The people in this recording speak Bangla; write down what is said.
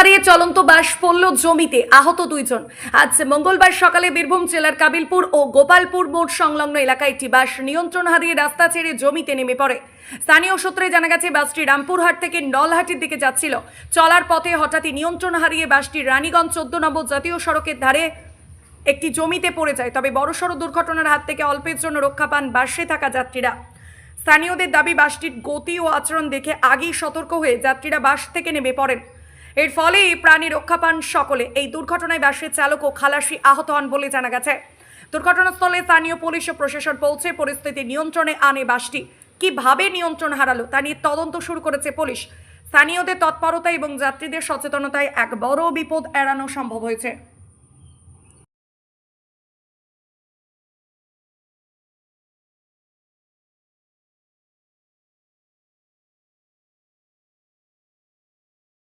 হারিয়ে চলন্ত বাস পড়ল জমিতে, আহত দুইজন। আজ মঙ্গলবার সকালে বীরভূম জেলার কাবিলপুর ও গোপালপুর মোড় সংলগ্ন এলাকায় একটি বাস নিয়ন্ত্রণ হারিয়ে রাস্তা ছেড়ে জমিতে নেমে পড়ে। স্থানীয় সূত্রে জানা গেছে, বাসটি রামপুরহাট থেকে নলহাটির দিকে যাচ্ছিল। চলার পথে হঠাৎই নিয়ন্ত্রণ হারিয়ে বাসটি রানীগঞ্জ চোদ্দ নম্বর জাতীয় সড়কের ধারে একটি জমিতে পড়ে যায়। তবে বড়সড় দুর্ঘটনার হাত থেকে অল্পের জন্য রক্ষা পান বাসে থাকা যাত্রীরা। স্থানীয়দের দাবি, বাসটির গতি ও আচরণ দেখে আগেই সতর্ক হয়ে যাত্রীরা বাস থেকে নেমে পড়েন। এর ফলে এই প্রাণী রক্ষা পান সকলে। এই দুর্ঘটনায় বাসের চালক ও খালাসি আহত হন বলে জানা গেছে। দুর্ঘটনাস্থলে স্থানীয় পুলিশ ও প্রশাসন পৌঁছে পরিস্থিতি নিয়ন্ত্রণে আনে বাসটি। কীভাবে নিয়ন্ত্রণ হারালো তা নিয়ে তদন্ত শুরু করেছে পুলিশ। স্থানীয়দের তৎপরতা এবং যাত্রীদের সচেতনতায় এক বড় বিপদ এড়ানো সম্ভব হয়েছে।